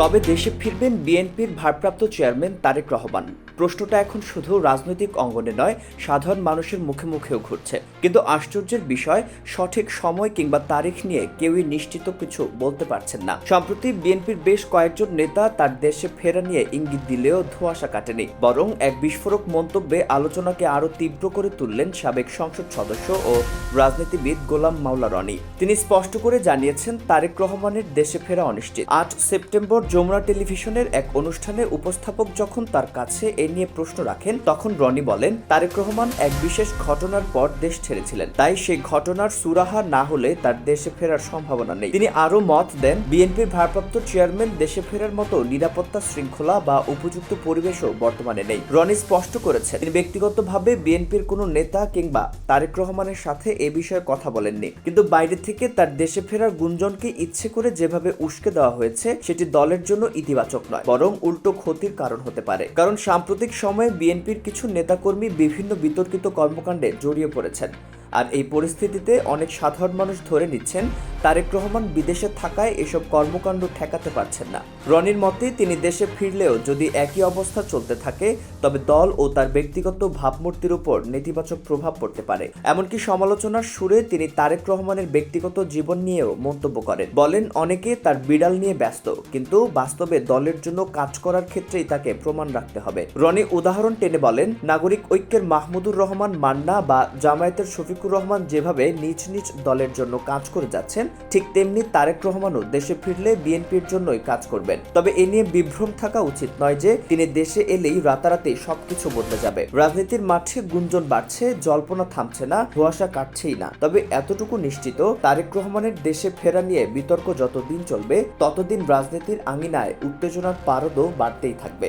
কবে দেশে ফিরবেন বিএনপির ভারপ্রাপ্ত চেয়ারম্যান তারেক রহমান। প্রশ্নটা এখন শুধু রাজনৈতিক অঙ্গনে নয়, সাধারণ মানুষের মুখে মুখেও ঘুরছে। কিন্তু আশ্চর্যের বিষয়, সঠিক সময় কিংবা তারিখ নিয়ে কেউই নিশ্চিত কিছু বলতে পারছেন না। সম্প্রতি বিএনপির বেশ কয়েকজন নেতা তার দেশে ফেরা নিয়ে ইঙ্গিত দিলেও ধোঁয়াশা কাটেনি। বরং এক বিস্ফোরক মন্তব্যে আলোচনাকে আরও তীব্র করে তুললেন সাবেক সংসদ সদস্য ও রাজনীতিবিদ গোলাম মাওলা রনি। তিনি স্পষ্ট করে জানিয়েছেন, তারেক রহমানের দেশে ফেরা অনিশ্চিত। আট সেপ্টেম্বর যমুনা টেলিভিশনের এক অনুষ্ঠানে উপস্থাপক যখন তার কাছে এ নিয়ে প্রশ্ন রাখেন, তখন রনি বলেন, তারেক রহমান এক বিশেষ ঘটনার পর দেশ ছেড়েছিলেন। তাই সেই ঘটনার সুরাহা না হলে তার দেশে ফেরার সম্ভাবনা নেই। তিনি আরও মত দেন, বিএনপির ভারপ্রাপ্ত চেয়ারম্যান দেশে ফেরার মতো নিরাপত্তা শৃঙ্খলা বা উপযুক্ত পরিবেশও বর্তমানে নেই। রনি স্পষ্ট করেছেন, তিনি ব্যক্তিগতভাবে বিএনপির কোনো নেতা কিংবা তারেক রহমানের সাথে এ বিষয়ে কথা বলেননি। কিন্তু বাইরে থেকে তার দেশে ফেরার গুঞ্জনকে ইচ্ছে করে যেভাবে উস্কে দেওয়া হয়েছে, সেটি দলের জন্য ইতিবাচক নয়, বরং উল্টো ক্ষতির কারণ হতে পারে। কারণ সাম্প্রতিক সময়ে বিএনপির কিছু নেতাকর্মী বিভিন্ন বিতর্কিত কর্মকাণ্ডে জড়িয়ে পড়েছেন। আর এই পরিস্থিতিতে অনেক সাধারণ মানুষ ধরে নিচ্ছেন তারেক রহমান বিদেশে থাকায় এসব কর্মকাণ্ড ঠেকাতে পারছেন না। রনির মতে, তিনি দেশে ফিরলেও যদি একই অবস্থা চলতে থাকে, তবে দল ও তার ব্যক্তিগত ভাবমূর্তির উপর নেতিবাচক প্রভাব পড়তে পারে। এমনকি সমালোচনার সুরে তিনি তারেক রহমানের ব্যক্তিগত জীবন নিয়েও মন্তব্য করেন। বলেন, অনেকে তার বিড়াল নিয়ে ব্যস্ত, কিন্তু বাস্তবে দলের জন্য কাজ করার ক্ষেত্রেই তাকে প্রমাণ রাখতে হবে। রনি উদাহরণ টেনে বলেন, নাগরিক ঐক্যের মাহমুদুর রহমান মান্না বা জামায়াতের শফিকুর রহমান যেভাবে নিজ নিজ দলের জন্য কাজ করে যাচ্ছেন ঠিক তেমনি তারেক রহমানও দেশে ফিরলে বিএনপির জন্যই কাজ করবেন। তবে এ নিয়ে বিভ্রম থাকা উচিত নয় যে তিনি দেশে এলেই রাতারাতি সবকিছু বদলে যাবে। রাজনীতির মাঠে গুঞ্জন বাড়ছে, জল্পনা থামছে না, ধোয়াশা কাটছেই না। তবে এতটুকু নিশ্চিত, তারেক রহমানের দেশে ফেরা নিয়ে বিতর্ক যতদিন চলবে, ততদিন রাজনীতির আঙিনায় উত্তেজনার পারদও বাড়তেই থাকবে।